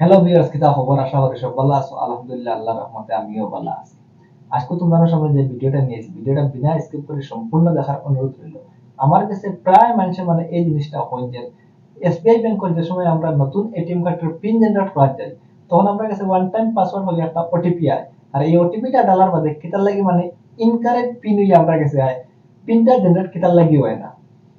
Hello viewers কিতা খবর? আশা করি সব ভালো আছো। আলহামদুলিল্লাহ, আল্লাহর রহমতে আমিও ভালো আছি। আজকে তোমাদের সামনে যে ভিডিওটা নিয়েছি, ভিডিওটা বিনা স্কিপ করে সম্পূর্ণ দেখার অনুরোধ রইল। আমার কাছে প্রায় মানুষে মানে এই জিনিসটা হয় যে এসবিআই ব্যাংকের যে সময় আমরা নতুন এটিএম কার্ডের পিন জেনারেট করা যায়, তখন আমরা কাছে ওয়ান টাইম পাসওয়ার্ড হলে একটা ওটিপি আয়। আর এই ওটিপিটা ডালার বাদে কিতার লাগি মানে ইনকারেক্ট পিন হইয়া আমরা কাছে আয়। পিনটা জেনারেট কিতার লাগি হয় না।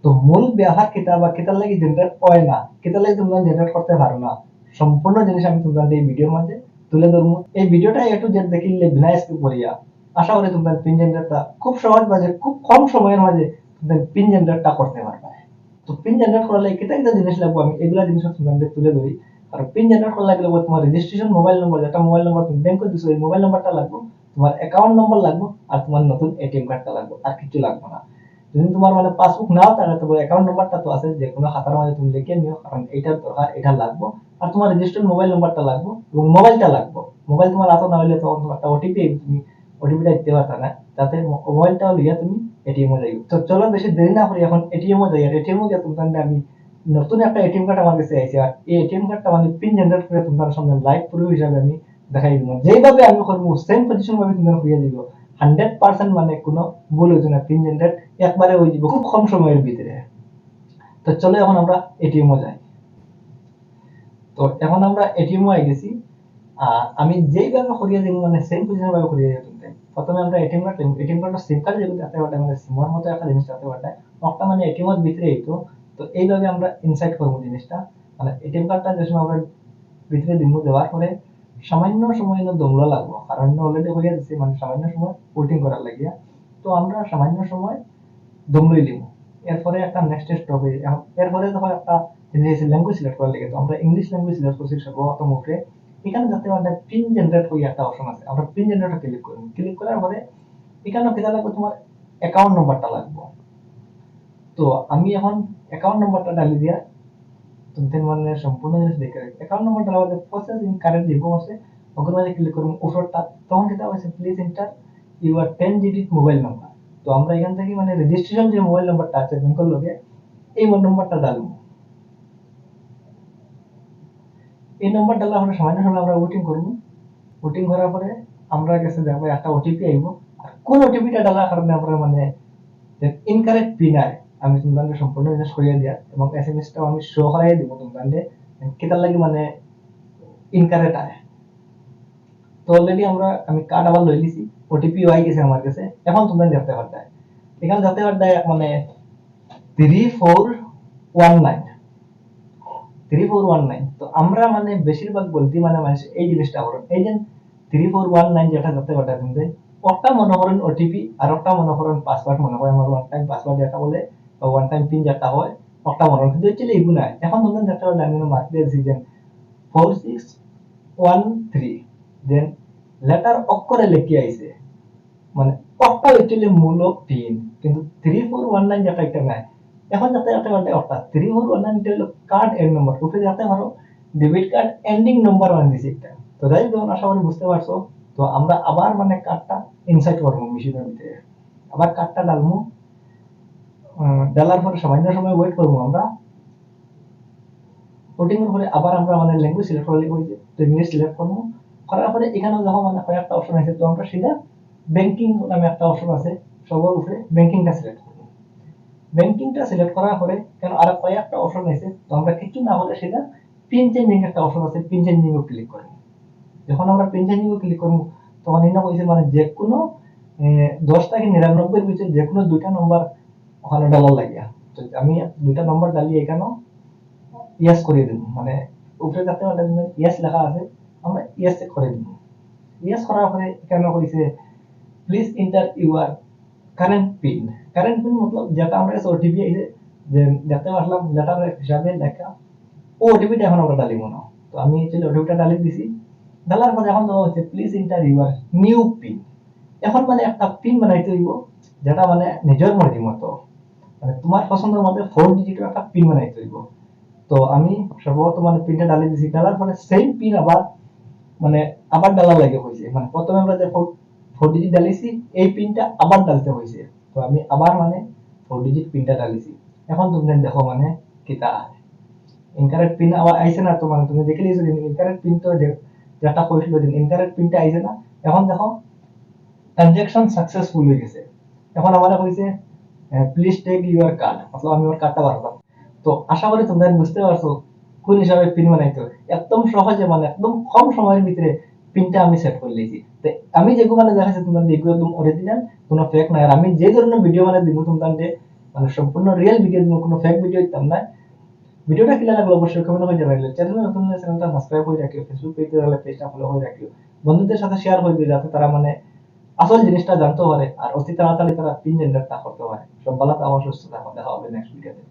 তো মূল ব্যবহার কিতা বা কিতার লাগি জেনারেট হয় না। কিতার লাগি তোমরা জেনারেট করতে পারো না। সম্পূর্ণ জিনিস আমি তোমাদের এই ভিডিওর মধ্যে তুলে ধরবো, এই ভিডিওটা একটু যে দেখিলে স্কিপ করিয়া আশা করি তোমাদের পিন জেনারেটটা খুব সহজ বাজে খুব কম সময়ের মাঝে তোমাদের পিন জেনারেটটা করতে পারবে। তো পিন জেনারেট করলে কিতা কিতা জিনিস লাগবে আমি, এগুলা জিনিস তোমাদের তুলে ধরি। আর পিন জেনারেট করলে লাগলে তোমার রেজিস্ট্রেশন মোবাইল নম্বর যেটা মোবাইল নম্বর তুমি ব্যাংকে দিছো এই মোবাইল নম্বরটা লাগবে। তোমার অ্যাকাউন্ট নম্বর লাগবে, আর তোমার নতুন এটিএম কার্ডটা লাগবে, আর কিছু লাগবে না। যদি তোমার মানে পাসবুক নাও, তাহলে তোমার অ্যাকাউন্ট নাম্বারটা তো আছে, যে কোনো খাতার মাঝে তুমি লিখে নিও, কারণ এটার দরকার, এটা লাগবে। আর তোমার রেজিস্টার্ড মোবাইল নাম্বারটা লাগবে, এবং মোবাইলটা লাগবে। মোবাইল তোমার হাতে না হলে তখন তোমার একটা ওটিপি তুমি ওটিপিটা দিতে পারতা না। তাতে মোবাইলটা লিয়া তুমি এটিএম এ যাইবে তো চলো বেশি দেরি না করি, এখন এটিএম এ যাই। আর এটিএম এ গিয়ে তোমার আমি নতুন একটা এটিএম কার্ড আমার কাছে আইছে। আর এই এটিএম কার্ডটা মানে পিন জেনারেট করে তোমার সামনে লাইভ প্রুফ হিসাবে আমি দেখাই দিব। যেইভাবে আমি করব সেম পজিশন ভাবে তুমি হইয়া দিব হান্ড্রেড পার্সেন্ট মানে কোনো ভুল হইতো না পিন জেনারেট একবারে হয়ে যাব খুব কম সময়ের ভিতরে। তো চলো এখন আমরা এটিএম যাই। তো এখন আমরা এটিএম এ গেছি আমি যেইভাবে করিয়ে দিব মানে সেম পজিশন ভাবে করিয়ে তুমি প্রথমে আমরা এটিএম কার্ড এটিএম কার্ডের সিম কার্ড যেগুলো যাতে পাঠায় মানে সিমের মতো একটা জিনিস যাতে পাঠায় একটা মানে এটিএম এর ভিতরে এইতো তো এইভাবে আমরা ইনসাইড করব জিনিসটা। মানে এটিএম কার্ডটা যে সময় আমরা ভিতরে দিব, দেওয়ার পরে সামান্য সময় না দমলা লাগবো, কারণ অলরেডি হয়ে যাচ্ছে মানে সামান্য সময় পোর্টিং করার লাগিয়া। তো আমরা সামান্য সময় দমলই দিব এরপরে একটা নেক্সট স্টপ এরপরে ধর একটা ল্যাঙ্গুয়েজ সিলেক্ট করার লাগে, তো আমরা ইংলিশ ল্যাঙ্গুয়েজ সিলেক্ট করছি সর্বপ্রথম। উপরে এখানে যাতে আমাদের পিন জেনারেট হয়ে একটা অপশন আছে। আমরা পিন জেনারেটর ক্লিক করব ক্লিক করার পরে এখানে কেটে লাগবে তোমার অ্যাকাউন্ট নম্বরটা লাগবে। তো আমি এখন অ্যাকাউন্ট নম্বরটা ডালি দিয়া সম্পূর্ণ জিনিস দেখে রাখি অ্যাকাউন্ট নম্বরটা আমাদের প্রসেসিং কারেন্ট দিব আছে ওখানে মাঝে ক্লিক করব উপরটা, তখন যেটা হয়েছে please enter your ten digit mobile number তো আমরা এখান থেকে মানে রেজিস্ট্রেশন যে মোবাইল নাম্বারটা আছে ব্যাংকের লগে এই নম্বরটা ডালবো। এই নম্বর ডালা আমরা সামান্য সময় আমরা ওটিং করব। ওটিং করার পরে আমরা কাছে দেখব একটা ওটিপি আইব। আর কোন ওটিপিটা ডালার কারণে আমরা মানে ইনকারেক্ট পিন আয়। আমি তোমাদের সম্পূর্ণ জিনিস করিয়ে দিয়া এবং এস এম এসটাও আমি শো করাই দিব তোমাদের কেটার লাগে মানে ইনকারেক্ট আয় তো অলরেডি আমরা, আমি কার্ড আবার লই লিছি ওটিপি আই গেছে আমার কাছে। এখন তোমরা দেখতে পারতে এখানে দেখতে পারতে মানে three four one nine three four one nine তো আমরা মানে বেশিরভাগ বলতে মানে মানুষ এই জিনিসটা করো এই যে থ্রি ফোর ওয়ান নাইন যেটা দেখতে পারতে তুমি একটা মনে করেন ওটিপি আর একটা মনে করেন পাসওয়ার্ড মনে করেন আমার ওয়ান টাইম পাসওয়ার্ড যেটা বলে ওয়ান টাইম পিন হয় মনে কিন্তু নাই। এখন যে four six one three then letter অক্ষরে আইছে। মানে অ্যাকচুয়ালি মূল পিন কিন্তু একটা এখন যাতে যাতে ওয়ান নাইন হলো কার্ড এন্ড উপরে যাতে পারো debit card ending number one দিছি একটা। তো যাই হোক আশা করি বুঝতে পারছ। তো আমরা আবার মানে কার্ডটা ইনসাইড করব মেশিনের ভিতরে আবার কার্ডটা ডালবো ডালার পরে সামান্য সময় ওয়েট করব আমরা। এর পরে আবার আমরা মানে ল্যাঙ্গুয়েজ সিলেক্ট করলে ওই যে ইংলিশ সিলেক্ট করব। করার পরে এখানে যখন মানে কয়েকটা অপশন আছে, তো আমরা সেটা ব্যাংকিং নামে একটা অপশন আছে, সবার উপরে ব্যাংকিংটা সিলেক্ট করব। ব্যাংকিংটা সিলেক্ট করার পরে কেন আর কয়েকটা অপশন আছে, তো আমরা কিছু না হলে সেটা পিন চেঞ্জিং একটা অপশন আছে পিন চেঞ্জিং এ ক্লিক করব যখন আমরা পিন চেঞ্জিং এ ক্লিক করব তখন না কইছে মানে যে কোনো দশ থেকে নিরানব্বই ভিতরে যে কোনো দুইটা নম্বর ওখানে ডালার লাগিয়া। আমি দুইটা নম্বর ডালিয়ে এখানেও ইয়াস করিয়ে দেবো মানে উপরে যাতে ইয়াস লেখা আছে, আমরা ইয়েস করে দিব ইয়েস করার পরে কেন কইছে please enter your current pin current pin মতলব যেটা আমরা কাছে ওটিপি আইছে, যে দেখতে পারলাম লেটার হিসাবে লেখা। ও ওটিপিটা এখন আমরা ডালিব না। তো আমি অ্যাকচুয়ালি ওটিপিটা ডালি দিছি, ডালার পরে এখন দেওয়া হচ্ছে please enter your new pin এখন মানে একটা পিন বানাইতে হইব, যেটা মানে নিজের মর্জি মতো। মানে তোমার পছন্দের মধ্যে ফোর ডিজিটের একটা পিন বানাইতে হইব তো আমি সর্বপ্রথম মানে পিনটা ডালি দিছি ডালার পরে সেম পিন আবার মানে আবার ডালা লাগে হয়েছে মানে প্রথমে আমরা যে ফোর ডিজিট ডালিছি এই পিনটা আবার ডালতে হয়েছে তো আমি আবার মানে ফোর ডিজিট পিনটা ডালিছি এখন তুমি দেখো মানে কিতা ইনকারেক্ট পিন আবার আইছে না, তো মানে তুমি দেখে লিয়েছো ইনকারেক্ট পিন তো যেটা কইছিল যে ইনকারেক্ট পিনটা আইছে না। এখন দেখো ট্রানজাকশন সাকসেসফুল হয়ে গেছে। এখন আমার কইছে প্লিজ টেক ইউর কার্ড মতলব আমি ওর কার্ডটা বাড়াতাম তো আশা করি তোমরা বুঝতে পারছ কোন হিসাবে পিন বানাইতে। একদম সহজে মানে একদম কম সময়ের ভিতরে পিনটা আমি সেট করে লিয়েছি তো আমি যেগুলো মানে দেখাচ্ছি, তোমরা দেখবে একদম অরিজিনাল কোনো ফেক নাই। আর আমি যে ধরনের ভিডিও মানে দিব, তোমরা মানে সম্পূর্ণ রিয়েল ভিডিও দিব, কোনো ফেক ভিডিও দিতাম না। ভিডিওটা কিলা লাগল অবশ্যই কমেন্ট করে জানাইলে চ্যানেল নতুন চ্যানেলটা সাবস্ক্রাইব করে রাখিও ফেসবুক পেজে পেজটা ফলো করে রাখিও। বন্ধুদের সাথে শেয়ার করে দিও, যাতে তারা মানে আসল জিনিসটা জানতে পারে আর অতি তাড়াতাড়ি তারা পিন জেনারেটটা করতে পারে। সব ভালো আমার সুস্থ থাকো দেখা হবে নেক্সট ভিডিওতে